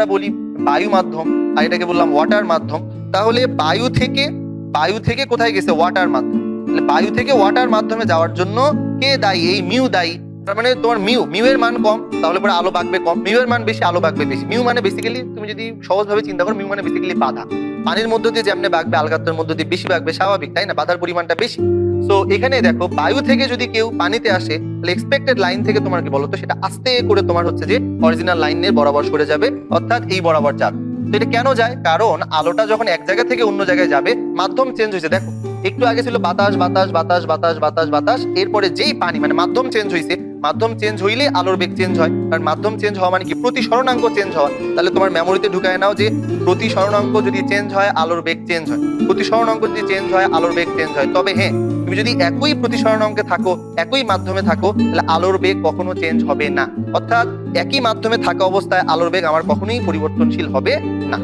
আমরা বলি বায়ু মাধ্যম, আর এটাকে বললাম ওয়াটার মাধ্যম। তাহলে বায়ু থেকে বায়ু থেকে কোথায় গেছে ওয়াটার মাধ্যম? বায়ু থেকে ওয়াটার মাধ্যমে যাওয়ার জন্য কে দায়ী? এই মিউ দায়ী। তার মানে তোমার মিউ মিউ এর মান কম, তাহলে পরে আলো বাগবে কম। মিউ এর মান বেশি, আলো বাগবে বেশি। মিউ মানে বেসিক্যালি তুমি যদি সহজভাবে চিন্তা করো, মিউ মানে বেসিক্যালি বাধা। পানির মধ্য দিয়ে যেমনি বাগবে আলগাত্রের মধ্য দিয়ে বেশি বাগবে, স্বাভাবিক, তাই না? বাধার পরিমাণটা বেশি। তো এখানে দেখো, বায়ু থেকে যদি কেউ পানিতে আসে, তাহলে এক্সপেক্টেড লাইন থেকে তোমার কি বলতো? সেটা আস্তে করে তোমার হচ্ছে যে অরিজিনাল লাইনের বরাবর সরে যাবে, অর্থাৎ এই বরাবর যাবে। তো এটা কেন যায়? কারণ আলোটা যখন এক জায়গা থেকে অন্য জায়গায় যাবে, মাধ্যম চেঞ্জ হয়েছে। দেখো, একটু আগে ছিল বাতাস বাতাস বাতাস বাতাস বাতাস বাতাস। এরপরে যেই পানি মানে মাধ্যম চেঞ্জ হয়েছে মাধ্যম চেঞ্জ হইলে আলোর বেগ চেঞ্জ হয়। কারণ মাধ্যম চেঞ্জ হওয়া মানে কি? প্রতি স্মরণাঙ্ক চেঞ্জ হওয়া। তাহলে তোমার মেমোরিতে ঢুকায় নাও যে, প্রতি স্মরণাঙ্ক যদি চেঞ্জ হয়, আলোর বেগ চেঞ্জ হয়। প্রতি স্মরণাঙ্ক যদি চেঞ্জ হয়, আলোর বেগ চেঞ্জ হয়। তবে হ্যাঁ তুমি যদি একই প্রতি স্মরণাঙ্কে থাকো, একই মাধ্যমে থাকো, তাহলে আলোর বেগ কখনো চেঞ্জ হবে না। অর্থাৎ একই মাধ্যমে থাকা অবস্থায় আলোর বেগ আমার কখনোই পরিবর্তনশীল হবে না।